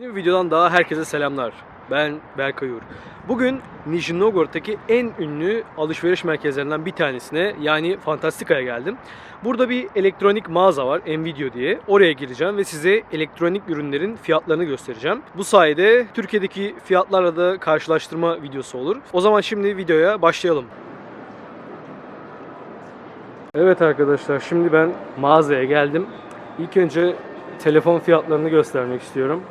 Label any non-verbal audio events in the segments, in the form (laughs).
Yeni bir videodan daha herkese selamlar. Ben Berkay Uğur. Bugün Nijni Novgorod'daki en ünlü alışveriş merkezlerinden bir tanesine yani Fantastika'ya geldim. Burada bir elektronik mağaza var Nvidia diye. Oraya gireceğim ve size elektronik ürünlerin fiyatlarını göstereceğim. Bu sayede Türkiye'deki fiyatlarla da karşılaştırma videosu olur. O zaman şimdi videoya başlayalım. Evet arkadaşlar şimdi ben mağazaya geldim. İlk önce telefon fiyatlarını göstermek istiyorum.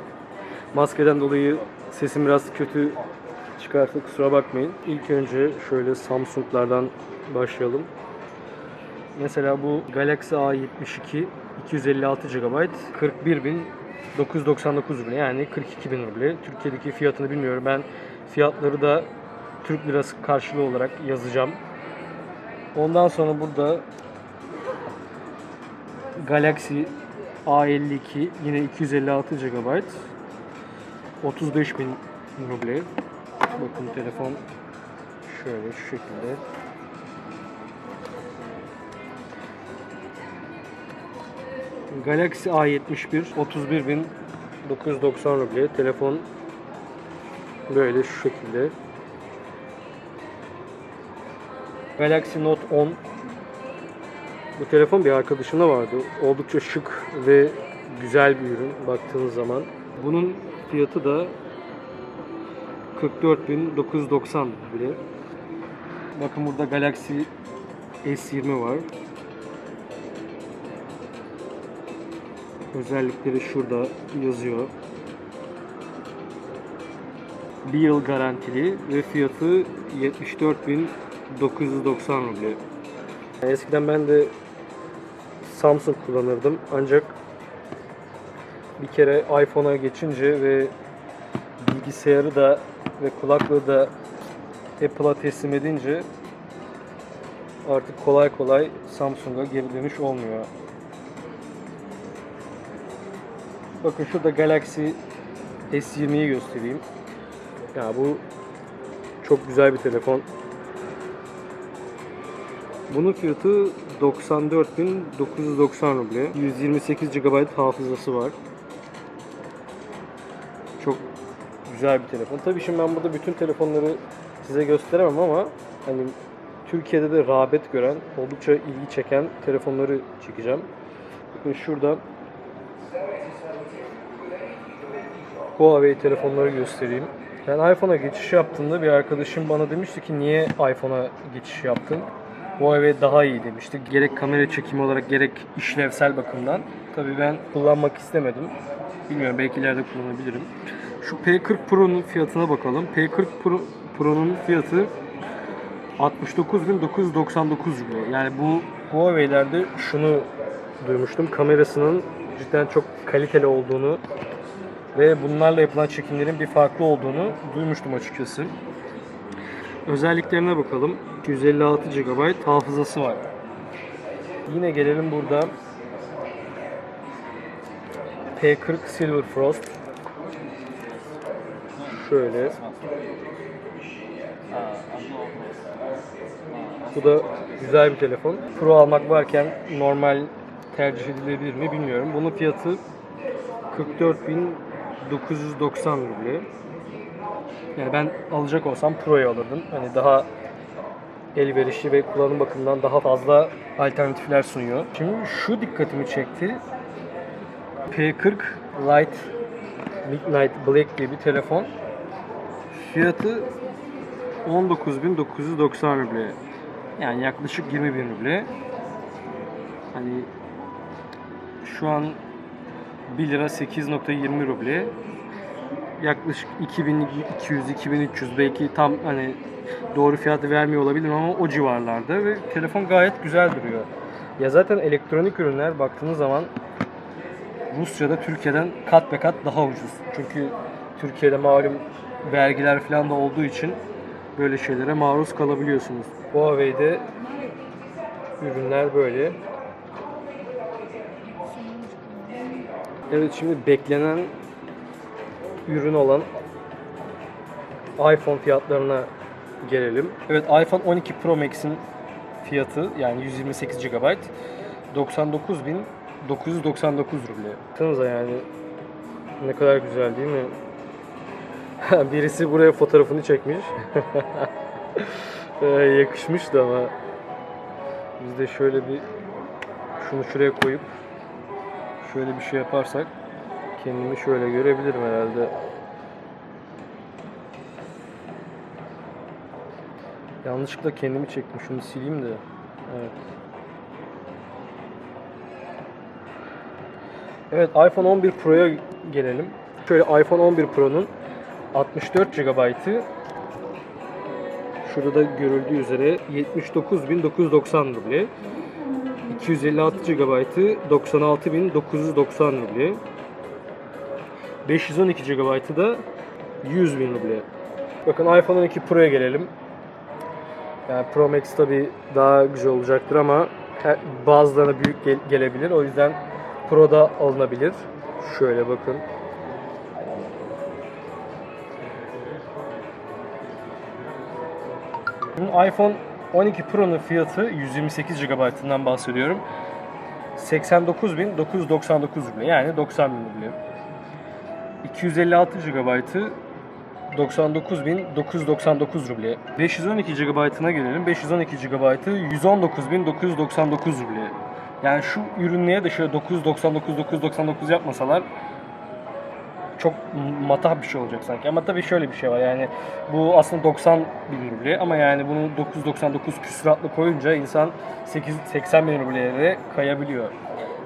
Maskeden dolayı sesim biraz kötü çıkarsa kusura bakmayın. İlk önce şöyle Samsung'lardan başlayalım. Mesela bu Galaxy A72 256 GB 41.999 ruble yani 42.000 ruble. Türkiye'deki fiyatını bilmiyorum. Ben fiyatları da Türk lirası karşılığı olarak yazacağım. Ondan sonra burada Galaxy A52 yine 256 GB 35 bin ruble. Bakın telefon şöyle şu şekilde. Galaxy A71 31 bin 990 ruble. Telefon böyle şu şekilde. Galaxy Note 10 bu telefon bir arkadaşımda vardı. Oldukça şık ve güzel bir ürün baktığınız zaman. Bunun fiyatı da 44.990 bile. Bakın burada Galaxy S20 var. Özellikleri şurada yazıyor. Bir yıl garantili ve fiyatı 74.990 ruble. Eskiden ben de Samsung kullanırdım ancak bir kere iPhone'a geçince ve bilgisayarı da ve kulaklığı da Apple'a teslim edince artık kolay kolay Samsung'a geri dönüş olmuyor. Bakın şurada Galaxy S20'yi göstereyim. Ya bu çok güzel bir telefon. Bunun fiyatı 94.990 ruble. 128 GB hafızası var. Güzel bir telefon. Tabii şimdi ben burada bütün telefonları size gösteremem ama hani Türkiye'de de rağbet gören, oldukça ilgi çeken telefonları çekeceğim. Bakın şurada Huawei telefonları göstereyim. Ben iPhone'a geçiş yaptığımda bir arkadaşım bana demişti ki niye iPhone'a geçiş yaptın? Huawei daha iyi demişti. Gerek kamera çekimi olarak gerek işlevsel bakımdan. Tabii ben kullanmak istemedim. Bilmiyorum belki ileride kullanabilirim. Şu P40 Pro'nun fiyatına bakalım. P40 Pro, Pro'nun fiyatı 69.999 ruble. Yani bu Huawei'lerde şunu duymuştum. Kamerasının cidden çok kaliteli olduğunu ve bunlarla yapılan çekimlerin bir farklı olduğunu duymuştum açıkçası. Özelliklerine bakalım. 256 GB hafızası var. Yine gelelim burada P40 Silver Frost. Şöyle. Bu da güzel bir telefon. Pro almak varken normal tercih edilebilir mi bilmiyorum. Bunun fiyatı 44.990 ruble. Yani ben alacak olsam Pro'yu alırdım. Hani daha elverişli ve kullanım bakımından daha fazla alternatifler sunuyor. Şimdi şu dikkatimi çekti. P40 Lite Midnight Black diye bir telefon. Fiyatı 19.990 ruble. Yani yaklaşık 20 bin ruble. Hani şu an 1 lira 8.20 ruble. Yaklaşık 2200-2300 belki tam hani doğru fiyatı vermiyor olabilir ama o civarlarda ve telefon gayet güzel duruyor. Ya zaten elektronik ürünler baktığınız zaman Rusya'da Türkiye'den kat be kat daha ucuz. Çünkü Türkiye'de malum vergiler falan da olduğu için böyle şeylere maruz kalabiliyorsunuz. Huawei'de ürünler böyle. Evet şimdi beklenen ürün olan iPhone fiyatlarına gelelim. Evet iPhone 12 Pro Max'in fiyatı yani 128 GB 99.999 ruble. Baksanıza yani Ne kadar güzel değil mi? (laughs) Birisi buraya fotoğrafını çekmiş. (laughs) Ee, yakışmıştı ama biz de şöyle bir şunu şuraya koyup şöyle bir şey yaparsak kendimi şöyle görebilirim herhalde. Yanlışlıkla kendimi çektim. Şunu sileyim de. Evet. Evet iPhone 11 Pro'ya gelelim. Şöyle iPhone 11 Pro'nun 64 GB'ı şurada görüldüğü üzere 79.990 ruble. 256 GB'ı 96.990 ruble. 512 GB'ı da 100 bin ruble. Bakın iPhone 12 Pro'ya gelelim. Yani Pro Max tabi daha güzel olacaktır ama bazılarına büyük gel- gelebilir. O yüzden Pro da alınabilir. Şöyle bakın. iPhone 12 Pro'nun fiyatı 128 GB'ından bahsediyorum. 89.999 ruble yani 90 bin ruble. 256 GB'ı 99.999 ruble. 512 GB'ına gelelim. 512 GB'ı 119.999 ruble. Yani şu ürünlüğe de şöyle 999 999 yapmasalar çok matah bir şey olacak sanki. Ama tabii şöyle bir şey var yani bu aslında 90 bin ruble ama yani bunu 999 küsuratlı koyunca insan 8, 80 bin rubleye kayabiliyor.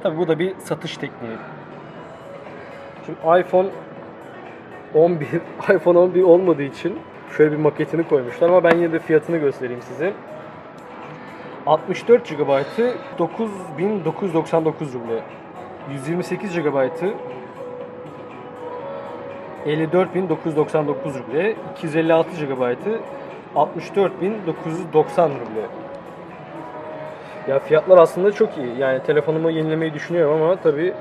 Tabii bu da bir satış tekniği. Şimdi iPhone 11, (laughs) iPhone 11 olmadığı için şöyle bir maketini koymuşlar ama ben yine de fiyatını göstereyim size. 64 GB'ı 9999 ruble. 128 GB'ı 54.999 ruble, 256 GB'ı 64.990 ruble. Ya fiyatlar aslında çok iyi. Yani telefonumu yenilemeyi düşünüyorum ama tabi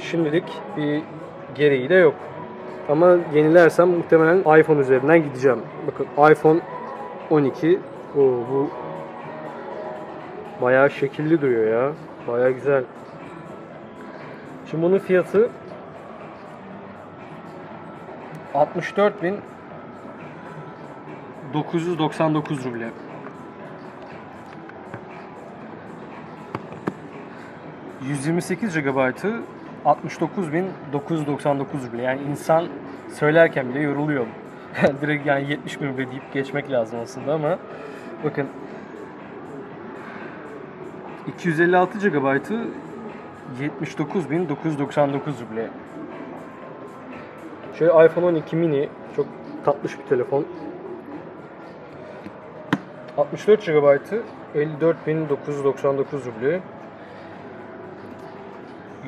şimdilik bir gereği de yok. Ama yenilersem muhtemelen iPhone üzerinden gideceğim. Bakın iPhone 12 o bu bayağı şekilli duruyor ya. Bayağı güzel. Şimdi bunun fiyatı 64.999 ruble. ...128 GB'ı 69.999 ruble. Yani insan söylerken bile yoruluyor. (laughs) Direkt yani 70 bin ruble deyip geçmek lazım aslında ama... Bakın... 256 GB'ı 79.999 ruble. Şöyle iPhone 12 mini çok tatlış bir telefon. 64 GB'ı 54.999 ruble.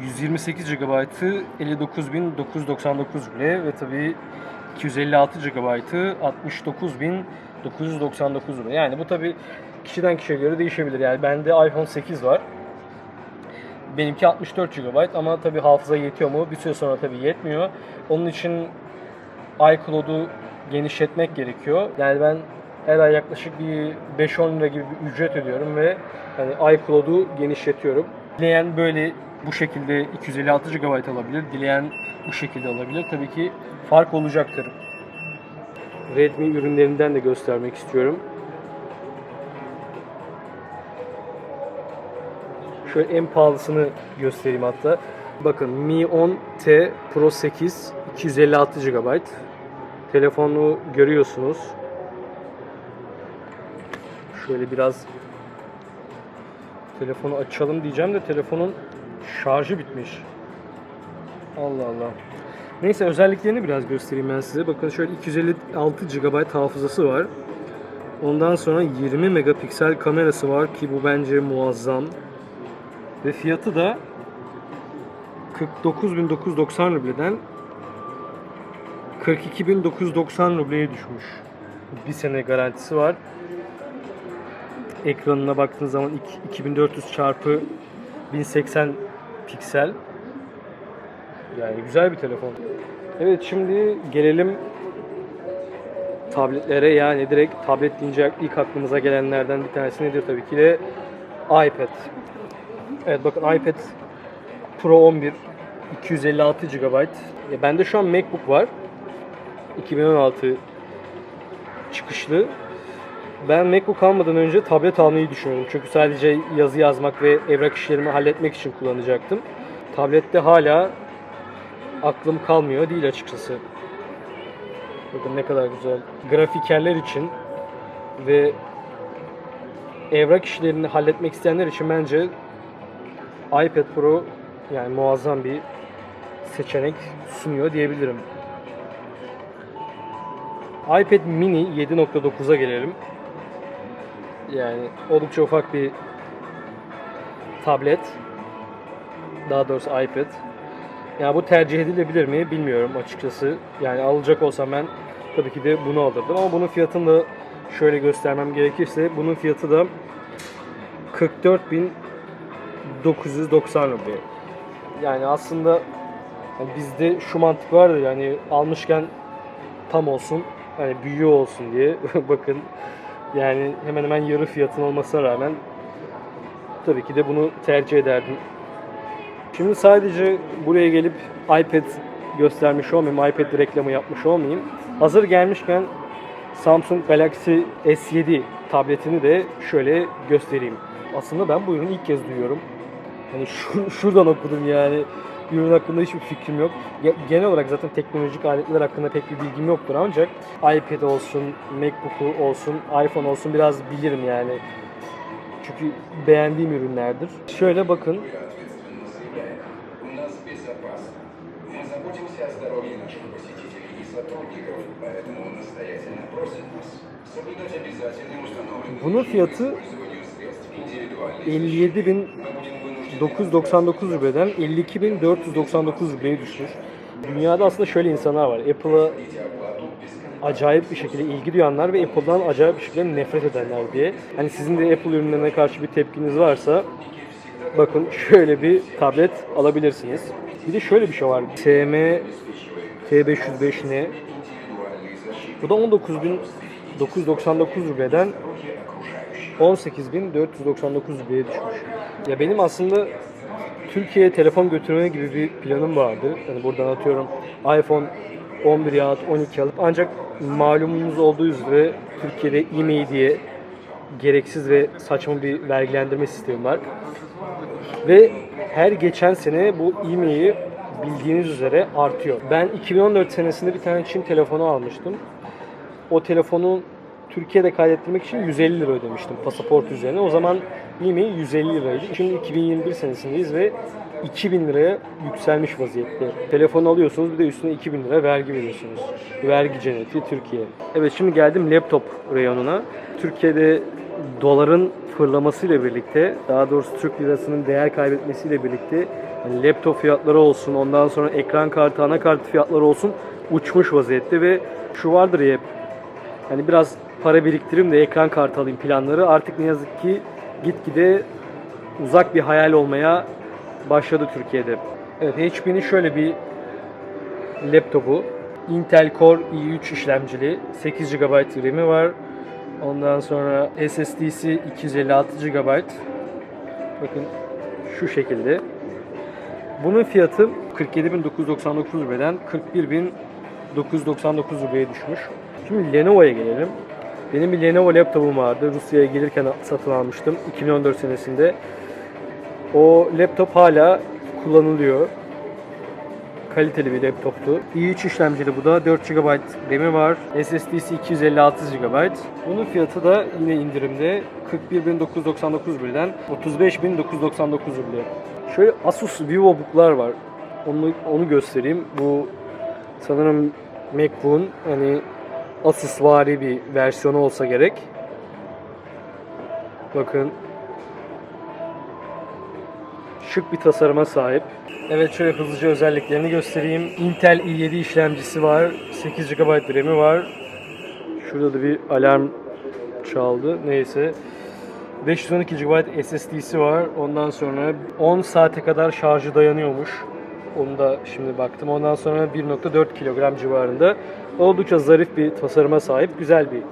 128 GB'ı 59.999 ruble ve tabii 256 GB'ı 69.999 ruble. Yani bu tabii kişiden kişiye göre değişebilir. Yani bende iPhone 8 var. Benimki 64 GB ama tabii hafıza yetiyor mu? Bir süre sonra tabii yetmiyor. Onun için iCloud'u genişletmek gerekiyor. Yani ben her ay yaklaşık bir 5-10 lira gibi bir ücret ödüyorum ve hani iCloud'u genişletiyorum. Dileyen böyle bu şekilde 256 GB alabilir. Dileyen bu şekilde alabilir. Tabii ki fark olacaktır. Redmi ürünlerinden de göstermek istiyorum. Şöyle en pahalısını göstereyim hatta. Bakın Mi 10 T Pro 8 256 GB. Telefonu görüyorsunuz. Şöyle biraz telefonu açalım diyeceğim de telefonun şarjı bitmiş. Allah Allah. Neyse özelliklerini biraz göstereyim ben size. Bakın şöyle 256 GB hafızası var. Ondan sonra 20 megapiksel kamerası var ki bu bence muazzam. Ve fiyatı da 49.990 rubleden 42.990 rubleye düşmüş. Bir sene garantisi var. Ekranına baktığınız zaman iki- 2400 çarpı 1080 piksel. Yani güzel bir telefon. Evet şimdi gelelim tabletlere yani direkt tablet deyince ilk aklımıza gelenlerden bir tanesi nedir tabii ki de iPad. Evet bakın iPad Pro 11 256 GB. Ya bende şu an MacBook var. 2016 çıkışlı. Ben MacBook almadan önce tablet almayı düşünüyorum. Çünkü sadece yazı yazmak ve evrak işlerimi halletmek için kullanacaktım. Tablette hala aklım kalmıyor değil açıkçası. Bakın ne kadar güzel. Grafikerler için ve evrak işlerini halletmek isteyenler için bence iPad Pro yani muazzam bir seçenek sunuyor diyebilirim. iPad mini 7.9'a gelelim. Yani oldukça ufak bir tablet. Daha doğrusu iPad. Yani bu tercih edilebilir mi bilmiyorum açıkçası. Yani alacak olsam ben tabii ki de bunu alırdım ama bunun fiyatını da şöyle göstermem gerekirse bunun fiyatı da 44.990 rupiye. Yani aslında yani bizde şu mantık vardır yani almışken tam olsun hani büyüğü olsun diye (laughs) bakın yani hemen hemen yarı fiyatın olmasına rağmen tabii ki de bunu tercih ederdim. Şimdi sadece buraya gelip iPad göstermiş olmayayım, iPad reklamı yapmış olmayayım. Hazır gelmişken Samsung Galaxy S7 tabletini de şöyle göstereyim. Aslında ben bu ürünü ilk kez duyuyorum. Hani şu, şuradan okudum yani. Ürün hakkında hiçbir fikrim yok. Genel olarak zaten teknolojik aletler hakkında pek bir bilgim yoktur ancak iPad olsun, MacBook'u olsun, iPhone olsun biraz bilirim yani. Çünkü beğendiğim ürünlerdir. Şöyle bakın. Bunun fiyatı 57 bin 999 rubeden 52.499 rubeye düşmüş. Dünyada aslında şöyle insanlar var. Apple'a acayip bir şekilde ilgi duyanlar ve Apple'dan acayip bir şekilde nefret edenler diye. Hani sizin de Apple ürünlerine karşı bir tepkiniz varsa bakın şöyle bir tablet alabilirsiniz. Bir de şöyle bir şey var. TM T505N bu da 19.999 rubeden 18.499 rubaya düşmüş. Ya benim aslında Türkiye'ye telefon götürme gibi bir planım vardı. Yani buradan atıyorum iPhone 11 ya 12 alıp ancak malumunuz olduğu üzere Türkiye'de e-mail diye gereksiz ve saçma bir vergilendirme sistemi var. Ve her geçen sene bu e-mail'i bildiğiniz üzere artıyor. Ben 2014 senesinde bir tane Çin telefonu almıştım. O telefonu Türkiye'de kaydettirmek için 150 lira ödemiştim pasaport üzerine. O zaman e-mail 150 liraydı. Şimdi 2021 senesindeyiz ve 2000 liraya yükselmiş vaziyette. Telefon alıyorsunuz bir de üstüne 2000 lira vergi veriyorsunuz. Vergi cenneti Türkiye. Evet şimdi geldim laptop reyonuna. Türkiye'de doların fırlamasıyla birlikte, daha doğrusu Türk lirasının değer kaybetmesiyle birlikte hani laptop fiyatları olsun, ondan sonra ekran kartı, anakart fiyatları olsun uçmuş vaziyette ve şu vardır ya hani biraz para biriktireyim de ekran kartı alayım planları artık ne yazık ki gitgide uzak bir hayal olmaya başladı Türkiye'de. Evet HP'nin şöyle bir laptopu. Intel Core i3 işlemcili 8 GB RAM'i var. Ondan sonra SSD'si 256 GB. Bakın şu şekilde. Bunun fiyatı 47.999 rubeden 41.999 rubaya düşmüş. Şimdi Lenovo'ya gelelim. Benim bir Lenovo laptopum vardı. Rusya'ya gelirken satın almıştım 2014 senesinde. O laptop hala kullanılıyor. Kaliteli bir laptoptu. i3 işlemcili bu da 4 GB RAM'i var. SSD'si 256 GB. Bunun fiyatı da yine indirimde 41.999 birden 35.999 ruble. Şöyle Asus VivoBook'lar var. Onu onu göstereyim. Bu sanırım MacBook'un hani Asus vari bir versiyonu olsa gerek. Bakın şık bir tasarıma sahip. Evet şöyle hızlıca özelliklerini göstereyim. Intel i7 işlemcisi var. 8 GB RAM'i var. Şurada da bir alarm çaldı. Neyse. 512 GB SSD'si var. Ondan sonra 10 saate kadar şarjı dayanıyormuş. Onu da şimdi baktım. Ondan sonra 1.4 kilogram civarında. Oldukça zarif bir tasarıma sahip. Güzel bir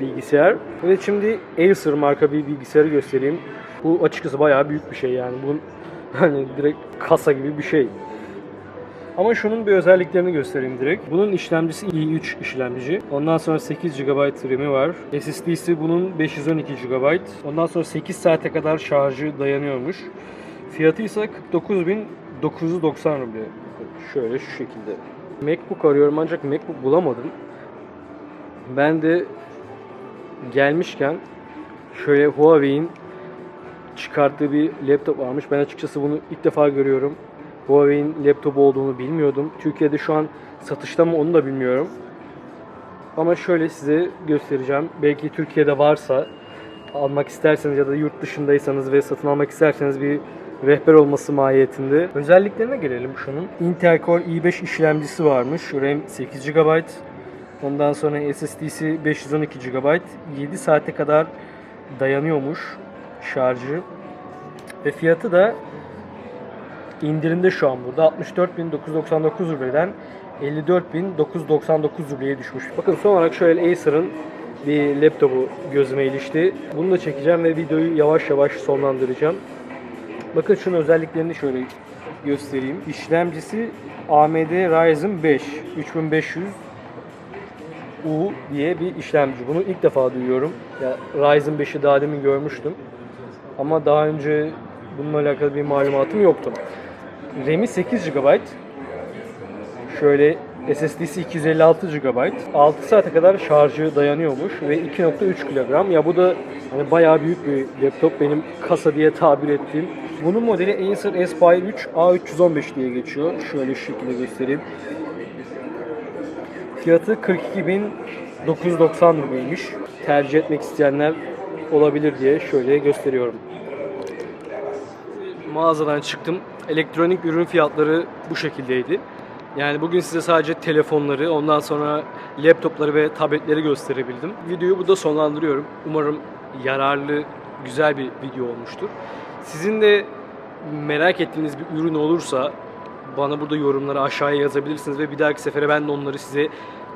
bilgisayar. Ve şimdi Acer marka bir bilgisayarı göstereyim. Bu açıkçası bayağı büyük bir şey yani. Bu hani (laughs) direkt kasa gibi bir şey. Ama şunun bir özelliklerini göstereyim direkt. Bunun işlemcisi i3 işlemci. Ondan sonra 8 GB RAM'i var. SSD'si bunun 512 GB. Ondan sonra 8 saate kadar şarjı dayanıyormuş. Fiyatı ise 49.990 ruble. Şöyle şu şekilde. MacBook arıyorum ancak MacBook bulamadım. Ben de gelmişken şöyle Huawei'in çıkarttığı bir laptop varmış. Ben açıkçası bunu ilk defa görüyorum. Huawei'in laptopu olduğunu bilmiyordum. Türkiye'de şu an satışta mı onu da bilmiyorum. Ama şöyle size göstereceğim. Belki Türkiye'de varsa almak isterseniz ya da yurt dışındaysanız ve satın almak isterseniz bir rehber olması mahiyetinde. Özelliklerine gelelim şunun. Intel Core i5 işlemcisi varmış. RAM 8 GB. Ondan sonra SSD'si 512 GB. 7 saate kadar dayanıyormuş şarjı. Ve fiyatı da indirimde şu an burada 64.999 rubleden 54.999 rubleye düşmüş. Bakın son olarak şöyle Acer'ın bir laptopu gözüme ilişti. Bunu da çekeceğim ve videoyu yavaş yavaş sonlandıracağım. Bakın şunun özelliklerini şöyle göstereyim. İşlemcisi AMD Ryzen 5 3500 U diye bir işlemci. Bunu ilk defa duyuyorum. Ya Ryzen 5'i daha demin görmüştüm. Ama daha önce bununla alakalı bir malumatım yoktu. RAM'i 8 GB. Şöyle SSD'si 256 GB. 6 saate kadar şarjı dayanıyormuş ve 2.3 kilogram. Ya bu da hani bayağı büyük bir laptop benim kasa diye tabir ettiğim. Bunun modeli Acer Aspire 3 A315 diye geçiyor. Şöyle şu şekilde göstereyim. Fiyatı 42.990 rubleymiş. Tercih etmek isteyenler olabilir diye şöyle gösteriyorum. Mağazadan çıktım. Elektronik ürün fiyatları bu şekildeydi. Yani bugün size sadece telefonları, ondan sonra laptopları ve tabletleri gösterebildim. Videoyu burada sonlandırıyorum. Umarım yararlı, güzel bir video olmuştur. Sizin de merak ettiğiniz bir ürün olursa bana burada yorumları aşağıya yazabilirsiniz ve bir dahaki sefere ben de onları size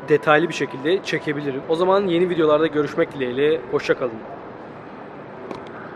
detaylı bir şekilde çekebilirim. O zaman yeni videolarda görüşmek dileğiyle. Hoşçakalın.